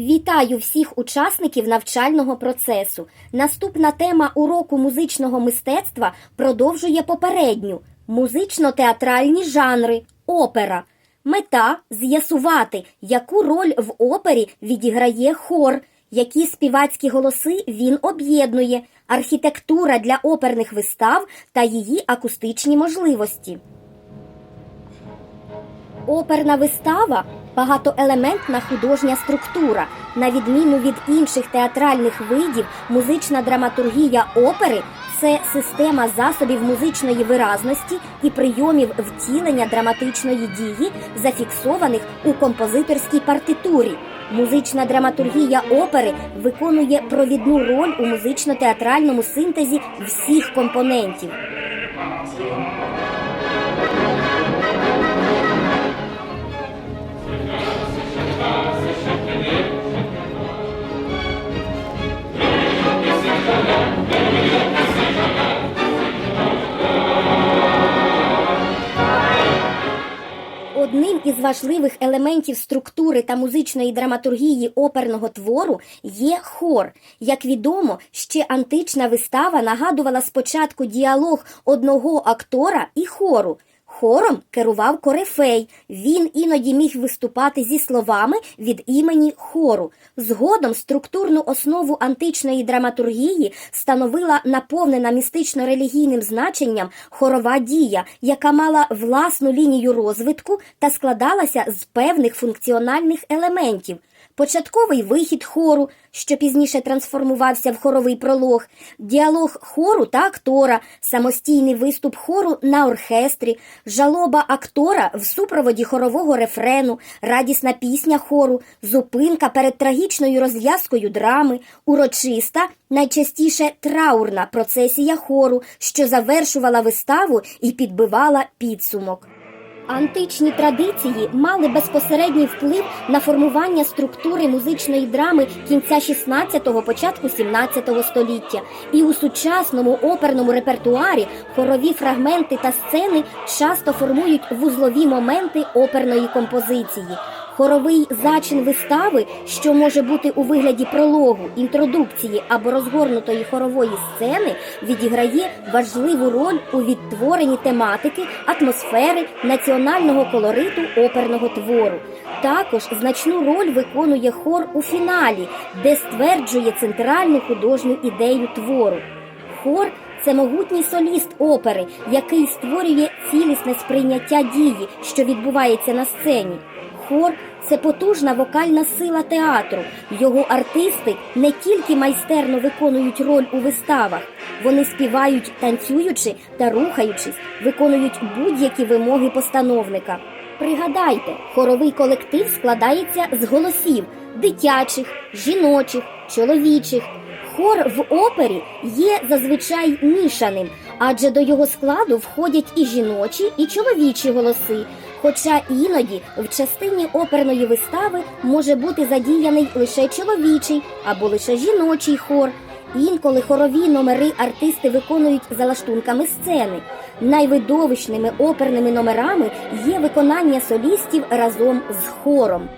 Вітаю всіх учасників навчального процесу. Наступна тема уроку музичного мистецтва продовжує попередню музично-театральні жанри, опера. Мета з'ясувати, яку роль в опері відіграє хор, які співацькі голоси він об'єднує, архітектура для оперних вистав та її акустичні можливості. Оперна вистава багатоелементна художня структура. На відміну від інших театральних видів, музична драматургія опери це система засобів музичної виразності і прийомів втілення драматичної дії, зафіксованих у композиторській партитурі. Музична драматургія опери виконує провідну роль у музично-театральному синтезі всіх компонентів. Одним із важливих елементів структури та музичної драматургії оперного твору є хор. Як відомо, ще антична вистава нагадувала спочатку діалог одного актора і хору. Хором керував корифей. Він іноді міг виступати зі словами від імені хору. Згодом структурну основу античної драматургії становила наповнена містично-релігійним значенням хорова дія, яка мала власну лінію розвитку та складалася з певних функціональних елементів. Початковий вихід хору, що пізніше трансформувався в хоровий пролог, діалог хору та актора, самостійний виступ хору на оркестрі, жалоба актора в супроводі хорового рефрену, радісна пісня хору, зупинка перед трагічною розв'язкою драми, урочиста, найчастіше траурна процесія хору, що завершувала виставу і підбивала підсумок. Античні традиції мали безпосередній вплив на формування структури музичної драми кінця 16-го, початку 17-го століття. І у сучасному оперному репертуарі хорові фрагменти та сцени часто формують вузлові моменти оперної композиції. Хоровий зачин вистави, що може бути у вигляді прологу, інтродукції або розгорнутої хорової сцени, відіграє важливу роль у відтворенні тематики, атмосфери, національного колориту оперного твору. Також значну роль виконує хор у фіналі, де стверджує центральну художню ідею твору. Хор це могутній соліст опери, який створює цілісне сприйняття дії, що відбувається на сцені. Хор це потужна вокальна сила театру. Його артисти не тільки майстерно виконують роль у виставах, вони співають, танцюючи та рухаючись, виконують будь-які вимоги постановника. Пригадайте, хоровий колектив складається з голосів дитячих, жіночих, чоловічих. Хор в опері є зазвичай мішаним, адже до його складу входять і жіночі, і чоловічі голоси. Хоча іноді в частині оперної вистави може бути задіяний лише чоловічий або лише жіночий хор. Інколи хорові номери артисти виконують за лаштунками сцени. Найвидовищними оперними номерами є виконання солістів разом з хором.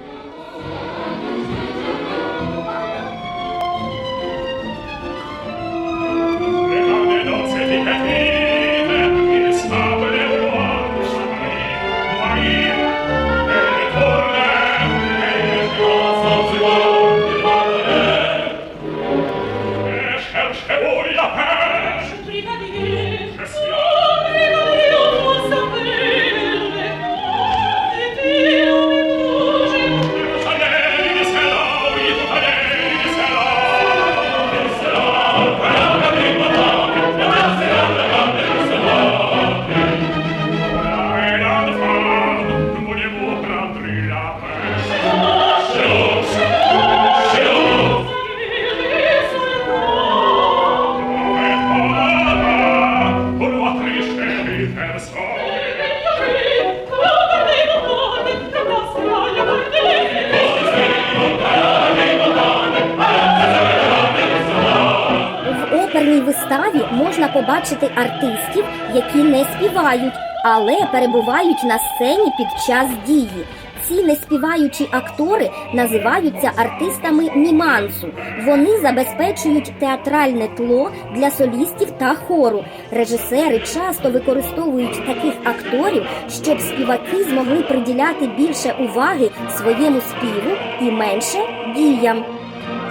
Побачити артистів, які не співають, але перебувають на сцені під час дії. Ці неспіваючі актори називаються артистами мімансу. Вони забезпечують театральне тло для солістів та хору. Режисери часто використовують таких акторів, щоб співаки змогли приділяти більше уваги своєму співу і менше діям.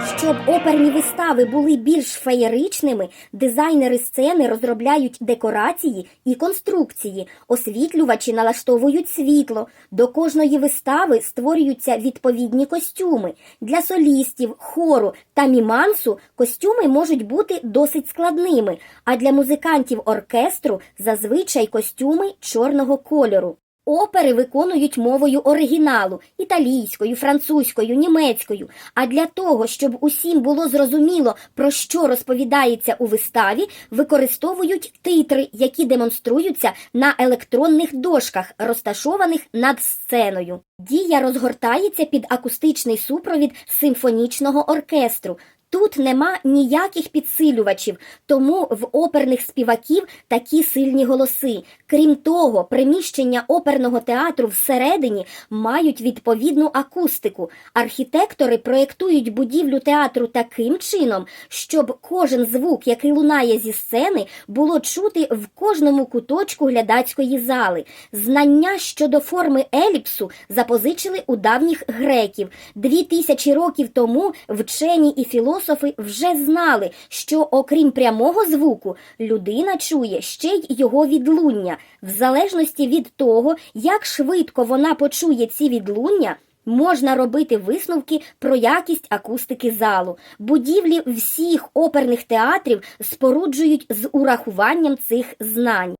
Щоб оперні вистави були більш феєричними, дизайнери сцени розробляють декорації і конструкції, освітлювачі налаштовують світло. До кожної вистави створюються відповідні костюми. Для солістів, хору та мімансу костюми можуть бути досить складними, а для музикантів оркестру зазвичай костюми чорного кольору. Опери виконують мовою оригіналу італійською, французькою, німецькою. А для того, щоб усім було зрозуміло, про що розповідається у виставі, використовують титри, які демонструються на електронних дошках, розташованих над сценою. Дія розгортається під акустичний супровід симфонічного оркестру. Тут нема ніяких підсилювачів, тому в оперних співаків такі сильні голоси. Крім того, приміщення оперного театру всередині мають відповідну акустику. Архітектори проєктують будівлю театру таким чином, щоб кожен звук, який лунає зі сцени, було чути в кожному куточку глядацької зали. Знання щодо форми еліпсу запозичили у давніх греків. Дві тисячі років тому вчені і філософи вже знали, що окрім прямого звуку, людина чує ще й його відлуння. В залежності від того, як швидко вона почує ці відлуння. Можна робити висновки про якість акустики залу. Будівлі всіх оперних театрів споруджують з урахуванням цих знань.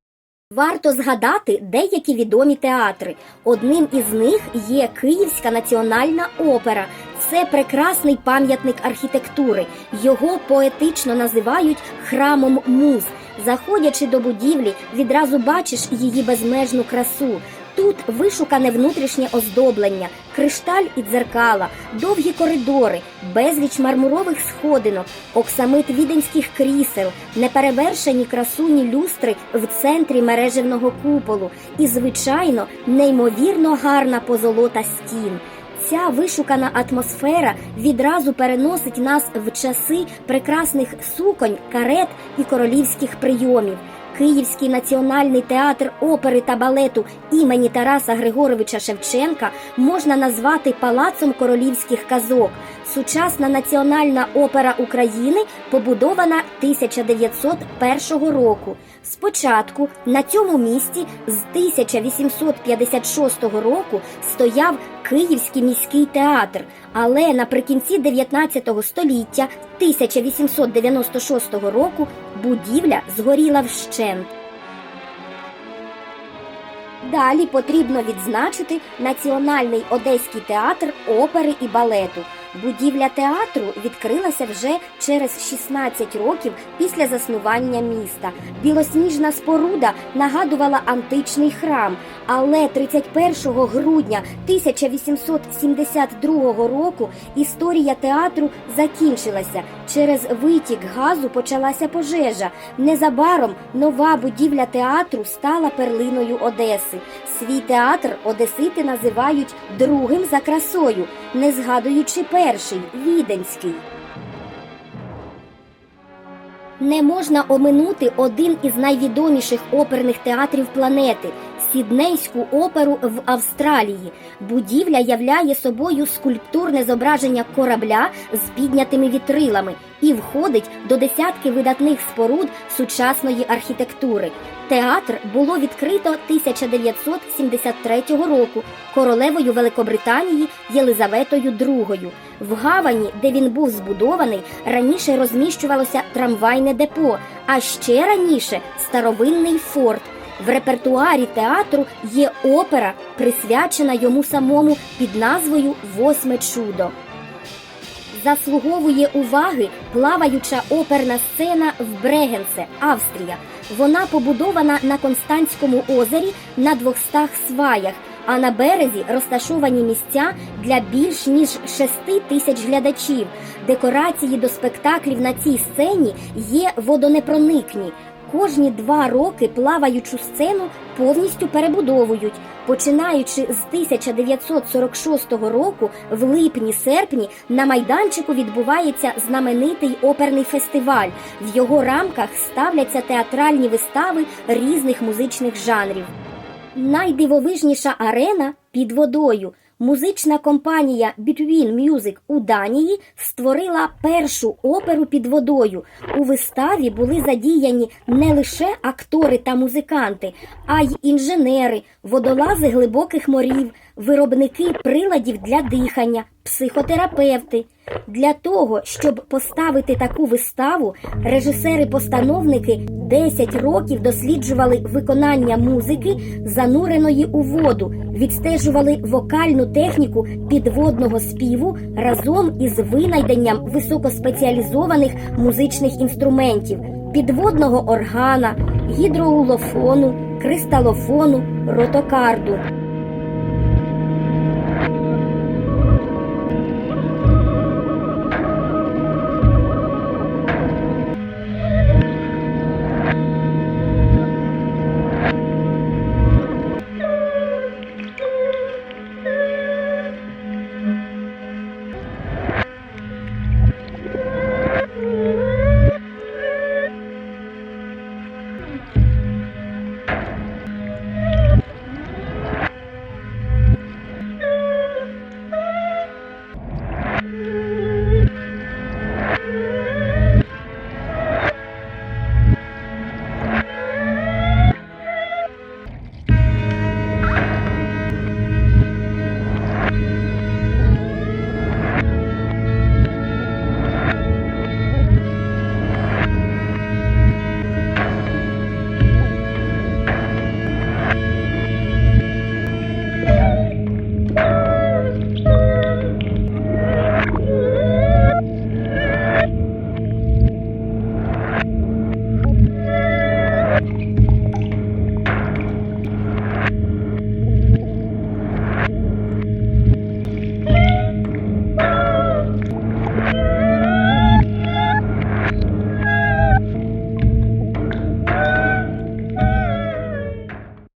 Варто згадати деякі відомі театри. Одним із них є Київська національна опера. Це прекрасний пам'ятник архітектури. Його поетично називають храмом муз. Заходячи до будівлі, відразу бачиш її безмежну красу. Тут вишукане внутрішнє оздоблення, кришталь і дзеркала, довгі коридори, безліч мармурових сходинок, оксамит віденських крісел, неперевершені красуні люстри в центрі мережевного куполу і, звичайно, неймовірно гарна позолота стін. Ця вишукана атмосфера відразу переносить нас в часи прекрасних суконь, карет і королівських прийомів. Київський національний театр опери та балету імені Тараса Григоровича Шевченка можна назвати палацом королівських казок. Сучасна національна опера України побудована 1901 року. Спочатку на цьому місці з 1856 року стояв Київський міський театр, але наприкінці 19 століття 1896 року будівля згоріла вщент. Далі потрібно відзначити Національний Одеський театр опери і балету. Будівля театру відкрилася вже через 16 років після заснування міста. Білосніжна споруда нагадувала античний храм, але 31 грудня 1872 року історія театру закінчилася. Через витік газу почалася пожежа. Незабаром нова будівля театру стала перлиною Одеси. Свій театр одесити називають другим за красою, не згадуючи перший віденський. Не можна оминути один із найвідоміших оперних театрів планети Сіднейську оперу в Австралії. Будівля являє собою скульптурне зображення корабля з піднятими вітрилами і входить до десятки видатних споруд сучасної архітектури. Театр було відкрито 1973 року королевою Великобританії Єлизаветою II. В гавані, де він був збудований, раніше розміщувалося трамвайне депо, а ще раніше старовинний форт. В репертуарі театру є опера, присвячена йому самому під назвою Восьме чудо. Заслуговує уваги плаваюча оперна сцена в Брегенце, Австрія. Вона побудована на Константському озері на 200 сваях, а на березі розташовані місця для більш ніж 6 тисяч глядачів. Декорації до спектаклів на цій сцені є водонепроникні. Кожні два роки плаваючу сцену повністю перебудовують. Починаючи з 1946 року, в липні-серпні на майданчику відбувається знаменитий оперний фестиваль. В його рамках ставляться театральні вистави різних музичних жанрів. Найдивовижніша арена під водою. Музична компанія Between Music у Данії створила першу оперу під водою. У виставі були задіяні не лише актори та музиканти, а й інженери, водолази глибоких морів, виробники приладів для дихання, психотерапевти. Для того, щоб поставити таку виставу, режисери-постановники 10 років досліджували виконання музики, зануреної у воду, відстежували вокальну техніку підводного співу разом із винайденням високоспеціалізованих музичних інструментів, підводного органа, гідроулофону, кристалофону, ротокарду.